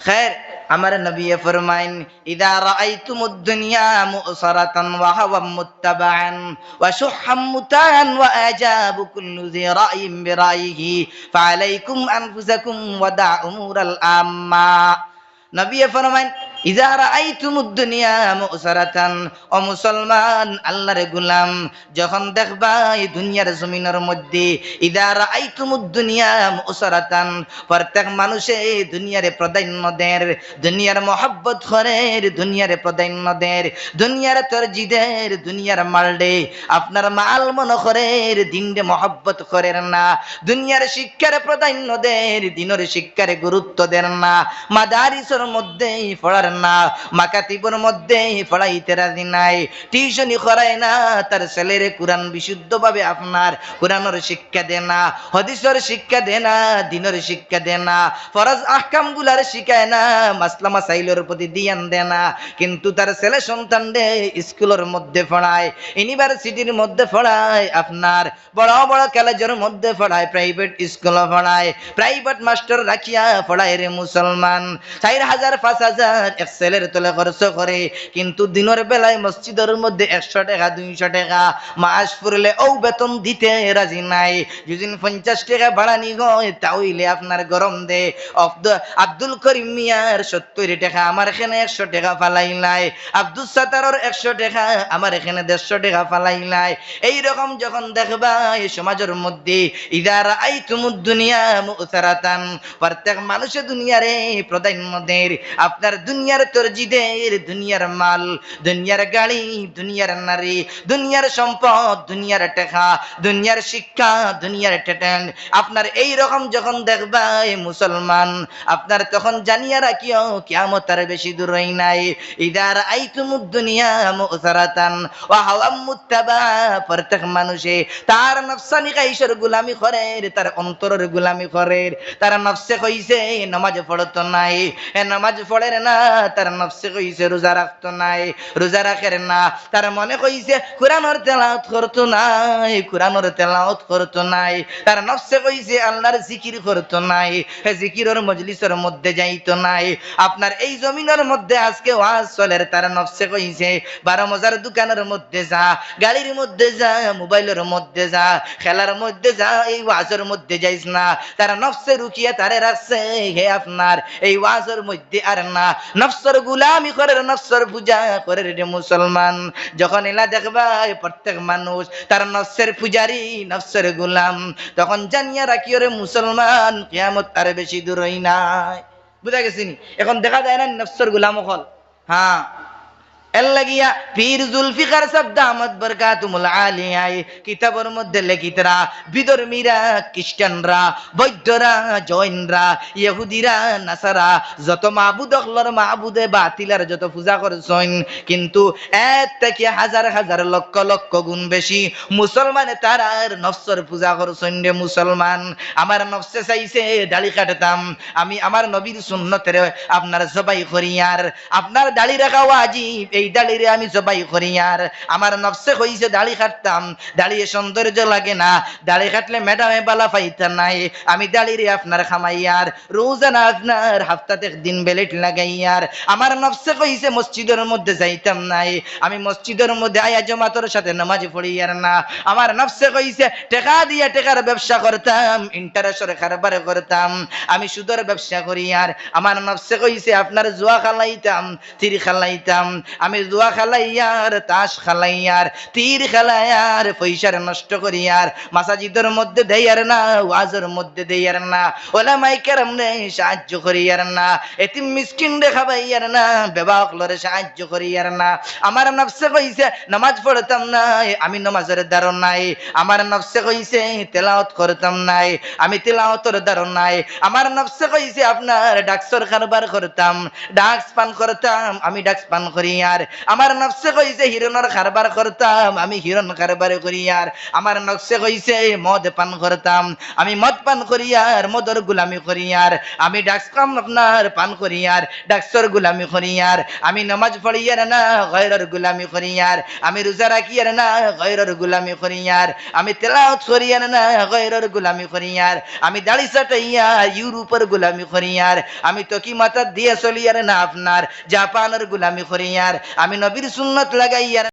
খের আমার নবী ফরমাইন ইদা রাআইতুমুদ দুনিয়া মুসারাতান ওয়া হাওয়া মুত্তাবাআন ওয়া শুহহাম মুতাআন ওয়া আজাবু কুল্লু জি রাইম বিরাইহি ফাআলাইকুম আনফুসাকুম ওয়া দা উমুরাল আম্মা নবী ফরমাইন গোলাম, যখন মধ্যে প্রত্যেক মানুষে দুনিয়ারে প্রাধান্য দের দুনিয়ার মহব্বত করের দুনিয়ারে প্রাধান্য দের দুনিয়ার তরজিদের, দুনিয়ার মালডে আপনার মাল মন করের দিনরে মহব্বত করেন না, দুনিয়ার শিক্ষার প্রাধান্য দের দিনের শিক্ষারে গুরুত্ব দেন না, মাদারিসের মধ্যে পড়ার না। মাকাতিবর মধ্যে পড়াইতে রাজি নাই। করায় না, তার ছেলেরে কোরআন বিশুদ্ধভাবে আপনার। কোরআনের শিক্ষা না শিক্ষা না, দিনের শিক্ষা না আহকামগুলার শিখায় না প্রতি দিয়ান দেয় না। কিন্তু তার ছেলে সন্তান দে স্কুলের মধ্যে পড়ায় ইউনিভার্সিটির মধ্যে পড়ায় আপনার বড় বড় কলেজের মধ্যে পড়ায় প্রাইভেট স্কুলে পড়ায় প্রাইভেট মাস্টার রাখিয়া পড়ায় রে মুসলমান। চার হাজার, পাঁচ হাজার এক ছেলের তোলে খরচ করে। কিন্তু দিনের বেলায় মসজিদের মধ্যে একশো টাকা, দুইশো টাকা, মাস ফুরলে ও বেতন দিতে রাজি নাই। যেদিন পঞ্চাশ টাকা ভাড়ানি হয় তাহলে আপনার গরম দে। আব্দুল করিম মিয়ার সত্তর টাকা, আমার এখানে একশো টাকা ফালাই নাই। আব্দুল সাতারর একশো টাকা, আমার এখানে দেড়শো টাকা ফালাই নাই। এইরকম যখন দেখবা, এই সমাজের মধ্যে ইদার আই তুমুদ দুনিয়া মুসারাতান প্রত্যেক মানুষের দুনিয়ারে প্রধানদের আপনার দুনিয়ার তরজিদের, দুনিয়ার মাল, দুনিয়ার গাড়ি, দুনিয়ার নারী, দুনিয়ার সম্পদ, দুনিয়ার টাকা, দুনিয়ার শিক্ষা, দুনিয়ার টেটেন। আপনার এই রকম যখন দেখবা মুসলমান, আপনার তখন জানিয়া রাখিও, কিয়ামত আর বেশি দূর হই নাই। ইদার আইতুমুদ দুনিয়া মুসারাতান ওয়া হাওয়াম মুত্তাবা, প্রত্যেক মানুষে তার নফসানি কাইসের গুলামি করে, তার অন্তরের গুলামি করে। তার নফসে কইছে নামাজ পড়তো নাই, এ নামাজ পড়ে না তার নফসে কইছে, রোজা রাখতো নাই, রোজা রাখের না। তার মনে কইছে, কোরআনের তেলাওয়াত করতো নাই, কোরআনের তেলাওয়াত করতো নাই। তার নফসে কইছে, আল্লাহর জিকির করতো নাই, হে জিকিরের মজলিসের মধ্যে যাইতো নাই। আপনার এই জমিনের মধ্যে আজকে ওয়াজ চলের তার নফসে কইছে, বারো মজার দোকানের মধ্যে যা, গাড়ির মধ্যে যা, মোবাইলের মধ্যে যা, খেলার মধ্যে যা, এই ওয়াজের মধ্যে যাইস না। তার নফসে রুকিয়ে তারে রাখছে, হে আপনার, এই ওয়াজের মধ্যে আর না। নফসর গুলামি করে, নফসর পূজা করে রে মুসলমান। যখন এলা দেখবা প্রত্যেক মানুষ তার নফসের পূজারি, নফসের গুলাম। তখন জানিয়া রাখিও রে মুসলমান, কেয়ামত তার বেশি দূর হই নাই। বুঝা গেছিনি? এখন দেখা যায় না নফসর গুলাম হল। হ্যাঁ। লাগিয়া পীর জুলফিকার সাহেব দামত বরকাতুমুল আলিয়ায় কিতাবের মধ্যে লেখিতরা, বিধর্মীরা, খ্রিস্টানরা, বৈদ্যরা, জৈনরা, ইহুদিরা, নাসারা, যত মাহবুদ অখলর মাহবুদে বাতিলার যত পূজা করছেন, কিন্তু এর থেকে হাজার হাজার লক্ষ লক্ষ গুণ বেশি মুসলমানে তারার নফসর পূজা করছেন রে মুসলমান। আমার নফসে চাইছে দাড়ি কাটতাম, আমি আমার নবীর সুন্নতের আপনার জবাই করিয়ার আপনার দাড়ি রাখা ওয়াজিব এই দাড়িরে আমি জবাই করিয়ার আমার নফসে কইছে দাড়ি কাটতাম দাড়িয়ে সৌন্দর্য লাগে না। দাড়ি কাটলে ম্যাডামে বালা পাইতা নাই। আমি দাড়িরে আপনার খামাইয়ার রোজানা আপনার হাফতাতে দিন বেলেট লাগাইয়ার আমার নফসে কইছে মসজিদের মধ্যে যাইতাম নাই। আমি মসজিদের মধ্যে আয়া জমাতর সাথে নামাজ পড়িয়ার না। আমার নফসে কইছে টাকা দিয়ে টাকার ব্যবসা করতাম, ইন্টারেস্টের কারবার করতাম। আমি সুদের ব্যবসা করি আর। আমার নফসে কইছে আপনার জুয়া খালাইতাম, তীর খালাইতাম। আমি জুয়া খালাইয়ার তাস খালাইয়ার তীর খেলাইয়ার পয়সার নষ্ট করিয়ার মাসাজিদের মধ্যে দেয়ার না, ওয়াজের মধ্যে দেয়ার না ওলা মাইকেরাম রে সাহায্য করিয়ার না, এতিম মিসকিন রে না বেবাকলরে সাহায্য করিয়ার না। আমার নফসে কইছে, নামাজ পড়তাম না আমি নামাজের দারণ নাই। আমার নফসে কইছে, তেলাওয়াত করতাম নাই, আমি তেলাওয়াতের দারণ নাই। আমার নফসে কইছে, আপনার ডাক্সর কারবার করতাম ডাক্স পান করতাম, আমি ডাক্স পান করি আর আর আমার নকশে কইছে হিরণের কারবার করতাম, আমি হিরণ কারবার করি আর। আমার নকশে কইছে, মদ পান করতাম, আমি মদ পান করি আর, মদর গুলামি করি আর। আমি ডাক্স কাম আপনার পান করি আর, ডাক্সর গুলামি করি আর। আমি নামাজ পড়ি আর না, গয়রর গুলামি করি আর। আমি রোজা রাখি আর না, গয়রর গুলামি করি আর। আমি তেলাওয়াত করি আর না, গয়রর গুলামি করি আর। আমি দাড়ি চাটাইয়া ইউরোপের গুলামি করি আর। আমি তো কি দিয়ে চলি আর না, আপনার জাপানের গুলামি করি আর। আমি নবীর সুন্নত লাগাই আর